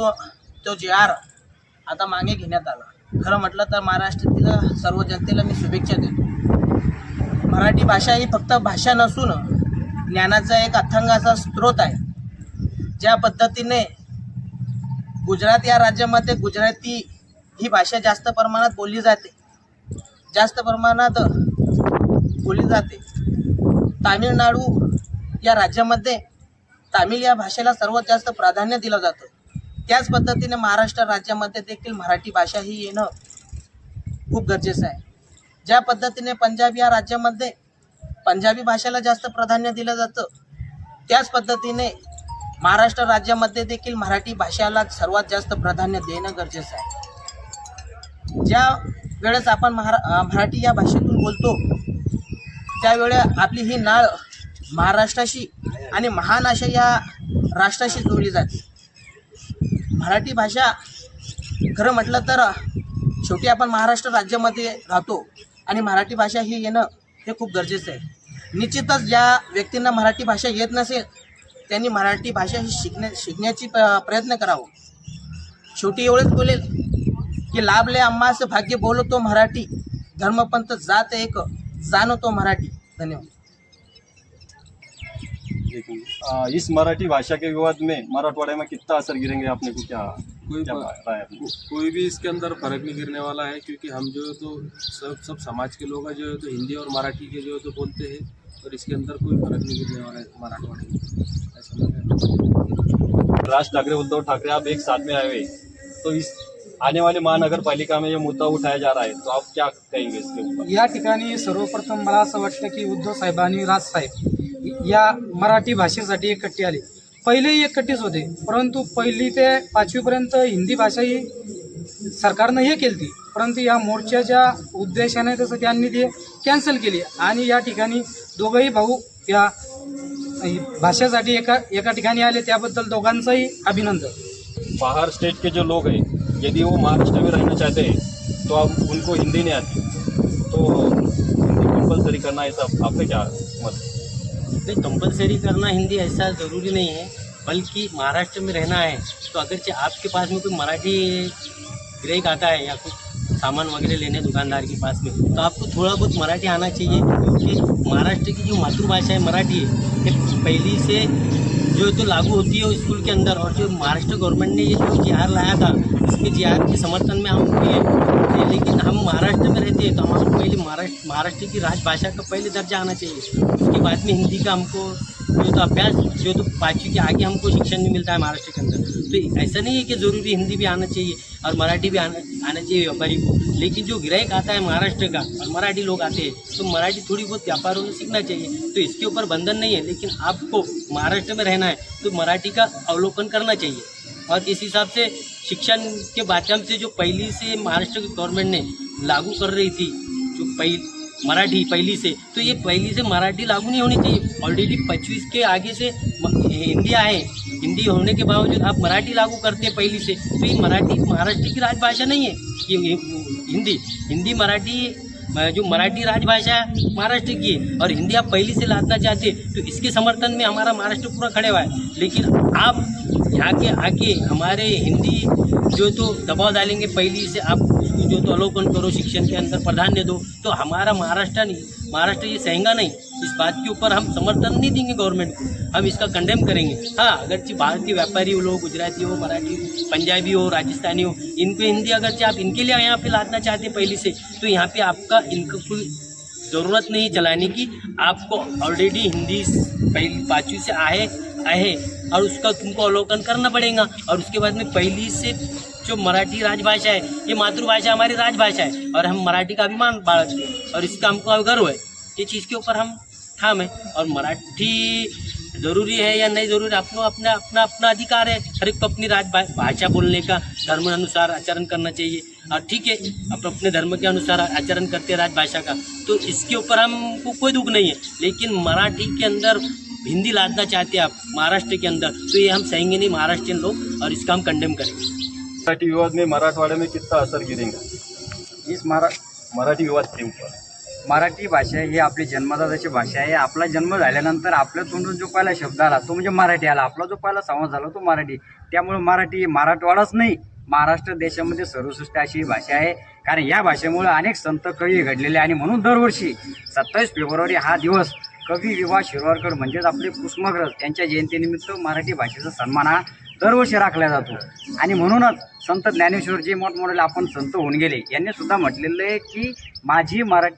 हो, तो तो जे आर आता मागे घेण्यात आला. खरं म्हटलं तर महाराष्ट्रातील सर्व जनतेला मी शुभेच्छा देतो. मराठी भाषा ही फक्त भाषा नसून ज्ञानाचा एक अथंगाचा स्रोत आहे. ज्या पद्धतीने गुजरात या राज्यामध्ये गुजराती ही भाषा जास्त प्रमाणात बोलली जाते जास्त प्रमाणात बोलली जाते. तामिळनाडू या राज्यामध्ये तामिळ या भाषेला सर्वात जास्त प्राधान्य दिलं जातं. त्याच पद्धतीने महाराष्ट्र राज्यामध्ये देखील मराठी भाषा ही येणं खूप गरजेचं आहे. ज्या पद्धतीने पंजाब या राज्यामध्ये पंजाबी भाषेला जास्त प्राधान्य दिलं जातं त्याच पद्धतीने महाराष्ट्र राज्यामध्ये देखील मराठी भाषेला सर्वात जास्त प्राधान्य देणं गरजेचं आहे. ज्या वेळेस आपण महारा मराठी या भाषेतून बोलतो त्यावेळे आपली ही नाळ महाराष्ट्राशी आणि महान अशा या राष्ट्राशी जोडली जाते. मराठी भाषा खरं म्हटलं तर शेवटी आपण महाराष्ट्र राज्यामध्ये राहतो आणि मराठी भाषा ही येणं हे खूप गरजेचं आहे. निश्चितच ज्या व्यक्तींना मराठी भाषा येत नसेल त्यांनी मराठी भाषा ही शिकण्या शिकण्याची प- प्रयत्न करावं. शेवटी एवढेच बोलेल की लाभले आम्हास भाग्य बोलतो मराठी धर्मपंथ जात एक जाणतो मराठी. धन्यवाद. आ, इस मराठी भाषा के विवाद में मराठवाड़े में कितना असर गिरेंगे? आपने को क्या कोई क्या राय को- कोई भी इसके अंदर फ़र्क नहीं गिरने वाला है क्योंकि हम जो है तो सब सब समाज के लोग हैं जो है तो हिंदी और मराठी के जो है तो बोलते हैं और इसके अंदर कोई फ़र्क नहीं गिरने वाला है मराठवाड़े में। राज ठाकरे उद्धव ठाकरे आप एक साथ में आए हुए। तो इस आने वाले महानगर पालिका में ये मुद्दा उठाया जा रहा है तो आप क्या कहेंगे इसके ऊपर? या ठिकाणी सर्वप्रथम मला असं वाटतं की उद्धव राज राजसाहेब या मराठी भाषेसाठी एकट्टी आली. पहिलेही एकट्टीच होते परंतु पहिली ते पाचवीपर्यंत हिंदी भाषा ही सरकारनं हे केली परंतु या मोर्चाच्या उद्देशाने तसं त्यांनी ते कॅन्सल केली आणि या ठिकाणी दोघंही भाऊ या भाषेसाठी एका एका ठिकाणी आले त्याबद्दल दोघांचंही अभिनंदन. बाहर स्टेट के जो लोग हैं यदि वो महाराष्ट्र में रहना चाहते हैं तो आप उनको हिंदी नहीं आती तो हिंदी कंपलसरी करना ऐसा आपका क्या मत है? नहीं कंपलसरी करना हिंदी ऐसा ज़रूरी नहीं है, बल्कि महाराष्ट्र में रहना है तो अगर चे- आपके पास में कोई मराठी ग्राहक आता है या कुछ सामान वगैरह लेने दुकानदार के पास में तो आपको थोड़ा बहुत मराठी आना चाहिए, क्योंकि महाराष्ट्र की जो मातृभाषा है मराठी है पहली से जो तो लागू होती है स्कूल के अंदर, और जो महाराष्ट्र गवर्नमेंट ने ये जो जी लाया था, इसके जी के समर्थन में हम हुए में हैं तो हमारे पहले महाराष्ट्र महाराष्ट्र की राजभाषा का पहले दर्जा आना चाहिए। उसके बाद में हिंदी का हमको जो तो अभ्यास, जो तो पाँचवीं के आगे हमको शिक्षण भी मिलता है महाराष्ट्र के अंदर। तो ऐसा नहीं है कि ज़रूरी हिंदी भी आना चाहिए और मराठी भी आना आना चाहिए व्यापारी को। लेकिन जो ग्राहक आता है महाराष्ट्र का और मराठी लोग आते हैं तो मराठी थोड़ी बहुत व्यापारों में सीखना चाहिए। तो इसके ऊपर बंधन नहीं है, लेकिन आपको महाराष्ट्र में रहना है तो मराठी का अवलोकन करना चाहिए। और इस हिसाब से शिक्षण के माध्यम से जो पहली से महाराष्ट्र की गवर्नमेंट ने लागू कर रही थी, जो पहली, मराठी पहली से तो ये पहली से मराठी लागू नहीं होनी चाहिए। ऑलरेडी पच्चीस के आगे से हिंदी आए, हिंदी होने के बावजूद आप मराठी लागू करते हैं पहली से तो ये मराठी, महाराष्ट्र की राजभाषा नहीं है ये, हिंदी हिंदी मराठी जो मराठी राजभाषा है, महाराष्ट्र की, और हिंदी आप पहली से लादना चाहते तो इसके समर्थन में हमारा महाराष्ट्र पूरा खड़े हुआ है। लेकिन आप यहाँ के आके हमारे हिंदी जो तो दबाव डालेंगे पहली से, आप उसको जो तो अवलोकन करो, शिक्षण के अंदर प्राधान्य दो तो हमारा महाराष्ट्र नहीं, महाराष्ट्र ये सहेंगा नहीं। इस बात के ऊपर हम समर्थन नहीं देंगे गवर्नमेंट को। हम इसका कंडेम करेंगे। हाँ अगरचे बाहर के व्यापारी हो, लोग गुजराती हो, मराठी पंजाबी हो, राजस्थानी हो, इनको हिंदी, अगरचे आप इनके लिए यहाँ पे लादना चाहते पहले से तो यहाँ पे आपका इनका कोई ज़रूरत नहीं चलाने की। आपको ऑलरेडी हिंदी पहली पाँचवीं से आए आए और उसका तुमको अवलोकन करना पड़ेगा। और उसके बाद में पहली से जो मराठी राजभाषा है, ये मातृभाषा हमारी राजभाषा है और हम मराठी का अभिमान हैं और इसका हमको गर्व है। ये चीज़ के ऊपर हम ठाम है। और मराठी ज़रूरी है या नहीं ज़रूरी, अपना अपना अपना अपना अधिकार है। हर एक को अपनी राज भाषा बोलने का धर्म अनुसार आचरण करना चाहिए। और ठीक है, आप अपने धर्म के अनुसार आचरण करते हैं राजभाषा का। तो इसके ऊपर हमको कोई दुख नहीं है। लेकिन मराठी के अंदर हिंदी लादना चाहते हैं आप, महाराष्ट्र के अंदर तो ये हम सहेंगे नहीं महाराष्ट्रियन लोग, और इसका हम कंडेम करेंगे। मराठी विवाद में मराठवाड़े में कितना असर गिरेगा? इस मराठी विवाद के ऊपर। मराठी भाषा ही आपली जन्मदाताची भाषा आहे. आपला जन्म झाल्यानंतर आपल्या तोंडून जो पहिला शब्द आला तो म्हणजे मराठी आला. आपला जो पहिला संवाद झाला तो मराठी. त्यामुळे मराठी मराठवाडाच नाही महाराष्ट्र देशामध्ये सर्वसृष्ट अशी भाषा आहे. कारण या भाषेमुळे अनेक संत कवी घडलेले आणि म्हणून दरवर्षी सत्तावीस फेब्रुवारी हा दिवस कवी विवा शिरवारकर म्हणजेच आपले कुसुमाग्रज यांच्या जयंतीनिमित्त मराठी भाषेचा सन्मान हा दरवर्षी राखला जातो. आणि म्हणूनच संत ज्ञानेश्वरजी मोठमोठे आपण संत होऊन गेले. यांनी सुद्धा म्हटलेलं आहे की माझी मराठी